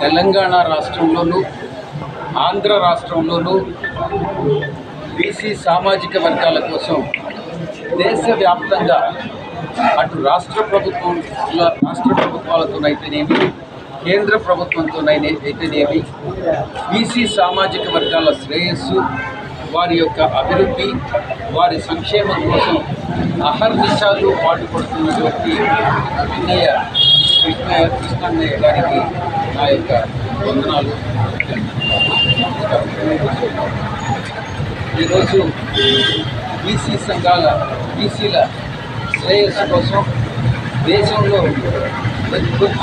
తెలంగాణ రాష్ట్రంలోనూ ఆంధ్ర రాష్ట్రంలోనూ బీసీ సామాజిక వర్గాల కోసం దేశవ్యాప్తంగా అటు రాష్ట్ర ప్రభుత్వం రాష్ట్ర ప్రభుత్వాలతోనైతేనేమి కేంద్ర ప్రభుత్వంతోనైతే అయితేనేమి బీసీ సామాజిక వర్గాల శ్రేయస్సు వారి యొక్క అభివృద్ధి వారి సంక్షేమం కోసం అహర్నిశాలు పాటుపడుతున్నటువంటి అన్నయ్య కృష్ణ కృష్ణన్నయ్య గారికి నా యొక్క వందనాలు. ఈరోజు బీసీ సంఘాల బీసీల శ్రేయస్సు కోసం దేశంలో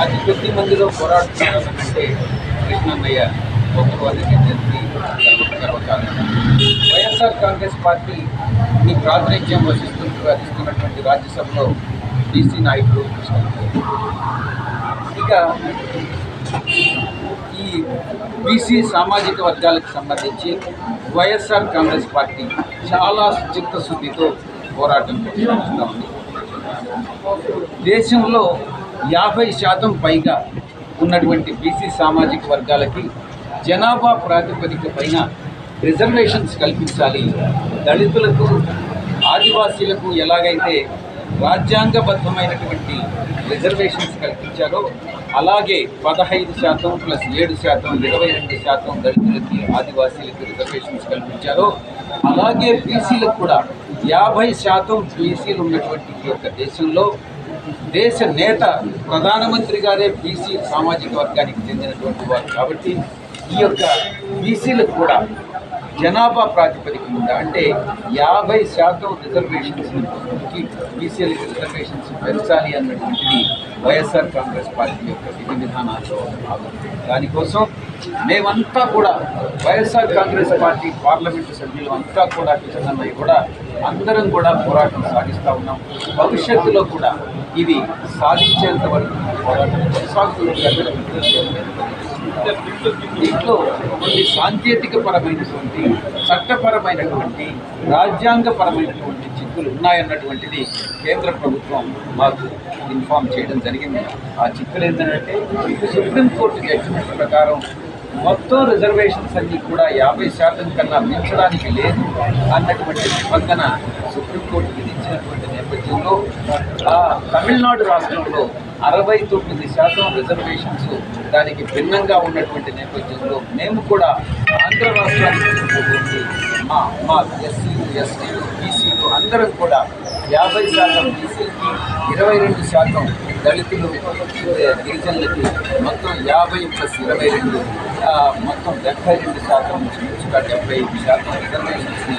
అతి కొద్ది- మందిలో పోరాడుతున్నారంటే కృష్ణన్నయ్య గొప్పవారికి జరిగి గర్వకారణం వైఎస్ఆర్ కాంగ్రెస్ పార్టీ ఈ ప్రాతినిధ్యం వహిస్తూ వహిస్తున్నటువంటి రాజ్యసభలో బీసీ నాయకుడు ఇక ఈ బీసీ సామాజిక వర్గాలకు సంబంధించి వైఎస్ఆర్ కాంగ్రెస్ పార్టీ చాలా చిత్తశుద్ధితో పోరాటం చేస్తూ ఉంది. దేశంలో యాభై శాతం పైగా ఉన్నటువంటి బీసీ సామాజిక వర్గాలకి జనాభా ప్రాతిపదిక పైన రిజర్వేషన్స్ కల్పించాలి. దళితులకు ఆదివాసీలకు ఎలాగైతే రాజ్యాంగబద్ధమైనటువంటి రిజర్వేషన్స్ కల్పించారో అలాగే పదహైదు శాతం ప్లస్ ఏడు శాతం ఇరవై రెండు శాతం దళితులకి ఆదివాసీలకు రిజర్వేషన్స్ కల్పించారో అలాగే బీసీలకు కూడా యాభై శాతం బీసీలు ఉన్నటువంటి ఈ యొక్క దేశంలో దేశ నేత ప్రధానమంత్రి గారే బీసీ సామాజిక వర్గానికి చెందినటువంటి వారు కాబట్టి ఈ యొక్క బీసీలకు కూడా జనాభా ప్రాతిపదిక మీద అంటే యాభై శాతం రిజర్వేషన్స్ బీసీలకు రిజర్వేషన్స్ పెంచాలి అన్నటువంటిది వైఎస్ఆర్ కాంగ్రెస్ పార్టీ యొక్క విధి విధానాల్లో భాగం. దానికోసం మేమంతా కూడా వైఎస్ఆర్ కాంగ్రెస్ పార్టీ పార్లమెంటు సభ్యులు అంతా కూడా కిషన్నయ్య కూడా అందరం కూడా పోరాటం సాగిస్తూ ఉన్నాం. భవిష్యత్తులో కూడా ఇది సాధించేంత వరకు పోరాటం కొనసాగుతుంది. దీంట్లో కొన్ని సాంకేతిక పరమైనటువంటి చట్టపరమైనటువంటి రాజ్యాంగపరమైనటువంటి చిక్కులు ఉన్నాయన్నటువంటిది కేంద్ర ప్రభుత్వం మాకు ఇన్ఫామ్ చేయడం జరిగింది. ఆ చిక్కులు ఏంటంటే సుప్రీంకోర్టు జడ్జిమెంట్ ప్రకారం మొత్తం రిజర్వేషన్స్ అన్నీ కూడా యాభై శాతం కన్నా మించడానికి లేదు అన్నటువంటి నిబంధన సుప్రీంకోర్టు విధించినటువంటి రాష్ట్రంలో తమిళనాడు రాష్ట్రంలో అరవై తొమ్మిది శాతం రిజర్వేషన్స్ దానికి భిన్నంగా ఉన్నటువంటి నేపథ్యంలో మేము కూడా ఆంధ్ర రాష్ట్రానికి మా మా ఎస్సీలు ఎస్టీలు బీసీలు అందరం కూడా యాభై శాతం బీసీలకి ఇరవై రెండు శాతం దళితులు గిరిజనులకి మొత్తం యాభై ప్లస్ ఇరవై రెండు మొత్తం డెబ్బై రెండు శాతం ఇంచుమించుగా డెబ్బై శాతం రిజర్వేషన్స్ని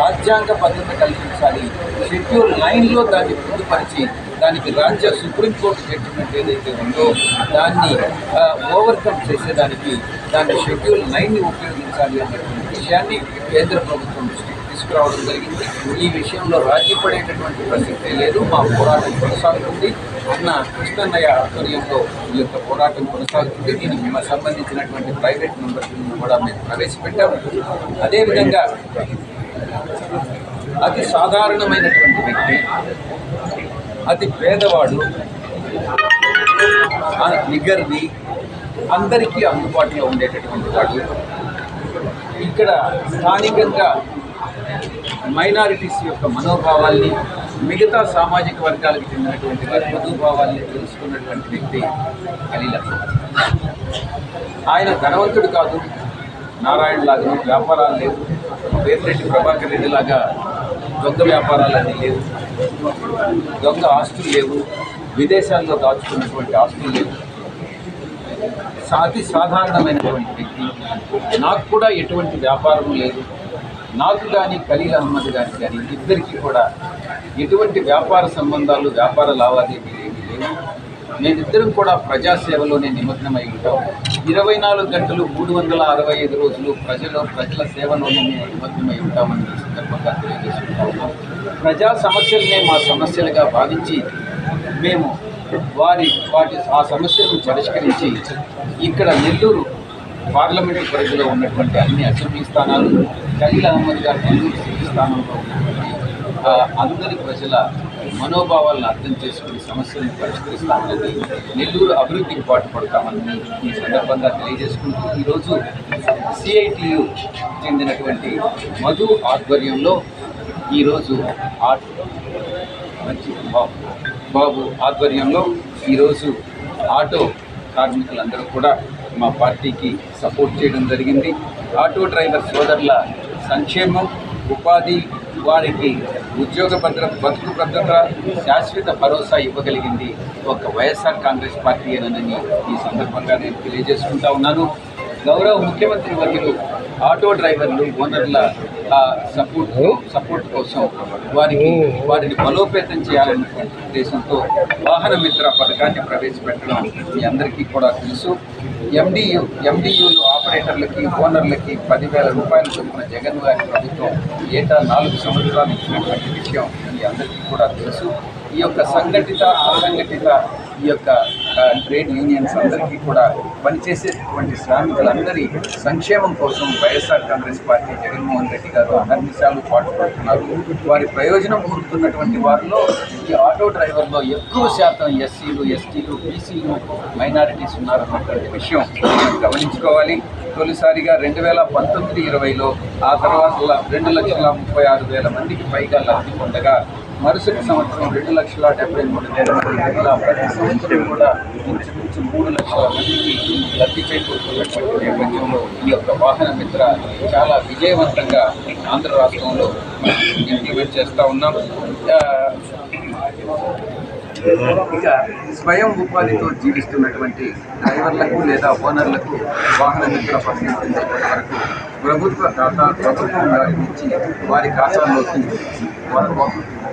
రాజ్యాంగ భద్రత కల్పించాలి. షెడ్యూల్ నైన్లో దాన్ని పొందుపరిచి దానికి రాజ్య సుప్రీంకోర్టు జడ్జిమెంట్ ఏదైతే ఉందో దాన్ని ఓవర్కమ్ చేసేదానికి దాన్ని షెడ్యూల్ నైన్ని ఉపయోగించాలి అనేటువంటి విషయాన్ని కేంద్ర ప్రభుత్వం దృష్టికి తీసుకురావడం జరిగింది. ఈ విషయంలో రాజీ పడేటటువంటి ప్రసక్తే లేదు. మా పోరాటం కొనసాగుతుంది. అన్న కృష్ణన్నయ్య ఆధ్వర్యంలో ఈ యొక్క పోరాటం కొనసాగుతుంది. దీనికి సంబంధించినటువంటి ప్రైవేట్ మెంబర్స్ కూడా మేము ప్రవేశపెట్టాము. అదేవిధంగా అతి సాధారణమైనటువంటి వ్యక్తి అతి పేదవాడు నిగర్ది అందరికీ అందుబాటులో ఉండేటటువంటి వాడు. ఇక్కడ స్థానికంగా మైనారిటీస్ యొక్క మనోభావాల్ని మిగతా సామాజిక వర్గాలకు చెందినటువంటి వారి మనోభావాల్ని తెలుసుకున్నటువంటి వ్యక్తి అలీల ఆయన ధనవంతుడు కాదు నారాయణ లాగా వ్యాపారాలు లేవు. వేమిరెడ్డి ప్రభాకర్ రెడ్డి లాగా దొంగ వ్యాపారాలన్నీ లేవు. దొంగ ఆస్తులు లేవు. విదేశాల్లో దాచుకున్నటువంటి ఆస్తులు లేవు. అతి సాధారణమైనటువంటి వ్యక్తి. నాకు కూడా ఎటువంటి వ్యాపారం లేదు. నాకు కానీ ఖలీల్ అహ్మద్ గారి కానీ ఇద్దరికీ కూడా ఎటువంటి వ్యాపార సంబంధాలు వ్యాపార లావాదేవీలు ఏమీ లేవు. మేమిద్దరం కూడా ప్రజాసేవలోనే నిమగ్నమై ఉంటాం. ఇరవై నాలుగు గంటలు మూడు వందల అరవై ఐదు రోజులు ప్రజలు ప్రజల సేవలోనే మేము నిమగ్నమై ఉంటామని సందర్భంగా తెలియజేసుకుంటాము ప్రజా సమస్యలనే మా సమస్యలుగా భావించి మేము వారి వాటి ఆ సమస్యలను పరిష్కరించి ఇక్కడ నెల్లూరు పార్లమెంటు పరిధిలో ఉన్నటువంటి అన్ని అసెంబ్లీ స్థానాలు ఖలీల్ అహ్మద్ గారు నెల్లూరు సిటీ స్థానంలో ఉన్నటువంటి అందరి ప్రజల మనోభావాలను అర్థం చేసుకుని సమస్యలను పరిష్కరిస్తామని నెల్లూరు అభివృద్ధికి పాటుపడతామని ఈ సందర్భంగా తెలియజేసుకుంటూ ఈరోజు సిఐటియు చెందినటువంటి మధు ఆధ్వర్యంలో ఈరోజు ఆర్ట్ మంచి బాబు బాబు ఆధ్వర్యంలో ఈరోజు ఆటో కార్మికులందరూ కూడా మా పార్టీకి సపోర్ట్ చేయడం జరిగింది. ఆటో డ్రైవర్ సోదరుల సంక్షేమం ఉపాధి వారికి ఉద్యోగ భద్రత బతుకు భద్రత శాశ్వత భరోసా ఇవ్వగలిగింది ఒక వైఎస్ఆర్ కాంగ్రెస్ పార్టీ అనని ఈ సందర్భంగా నేను తెలియజేసుకుంటా ఉన్నాను. గౌరవ ముఖ్యమంత్రి వర్యులు ఆటో డ్రైవర్లు ఓనర్ల ఆ, సపోర్ట్ సపోర్ట్ కోసం వారికి వారిని బలోపేతం చేయాలన్నటువంటి ఉద్దేశంతో వాహన మిత్ర పథకాన్ని ప్రవేశపెట్టడం మీ అందరికీ కూడా తెలుసు. ఎండియు ఎండియులు ఆపరేటర్లకి ఓనర్లకి పదివేల రూపాయలు చొప్పున జగన్ గారి ప్రభుత్వం ఏటా నాలుగు సంవత్సరాలు ఇచ్చినటువంటి విషయం మీ అందరికీ కూడా తెలుసు. ఈ యొక్క సంఘటిత అసంఘటిత ఈ యొక్క ట్రేడ్ యూనియన్స్ అందరికీ కూడా పనిచేసేటువంటి శ్రామికులందరి సంక్షేమం కోసం వైఎస్ఆర్ కాంగ్రెస్ పార్టీ జగన్మోహన్ రెడ్డి గారు అహర్నిశాలు పాటుపడుతున్నారు. వారి ప్రయోజనం కోరుతున్నటువంటి వారిలో ఈ ఆటో డ్రైవర్లో ఎక్కువ శాతం ఎస్సీలు ఎస్టీలు బీసీలు మైనారిటీస్ ఉన్నారన్నటువంటి విషయం గమనించుకోవాలి. తొలిసారిగా రెండు వేల పంతొమ్మిది ఇరవైలో ఆ తర్వాత రెండు లక్షల ముప్పై ఆరు వేల మందికి పైగా లబ్ధి పొందగా మరుసటి సంవత్సరం రెండు లక్షల డెబ్బై మూడు వేల మంది ప్రతి సంవత్సరం కూడా ఇంచుమించు మూడు లక్షల మందికి లబ్ధి చేకూరుతున్నటువంటి నేపథ్యంలో ఈ యొక్క వాహన మిత్ర చాలా విజయవంతంగా ఆంధ్ర రాష్ట్రంలో ఇంప్లిమెంట్ చేస్తూ ఉన్నాం. ఇక స్వయం ఉపాధితో జీవిస్తున్నటువంటి డ్రైవర్లకు లేదా ఓనర్లకు వాహన మిత్ర పరిస్థితి వరకు ప్రభుత్వ ఖాతా ప్రభుత్వం వారి నుంచి వారి ఖాతాల్లోకి వారు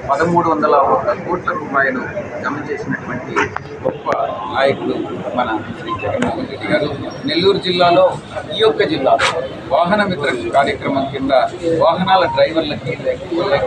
పదమూడు వందల ఒక కోట్ల రూపాయలు జమ చేసినటువంటి గొప్ప నాయకుడు మన శ్రీ జగన్మోహన్ రెడ్డి గారు. నెల్లూరు జిల్లాలో ఈ యొక్క జిల్లాలో వాహన మిత్ర కార్యక్రమం కింద వాహనాల డ్రైవర్లకి లేకుండా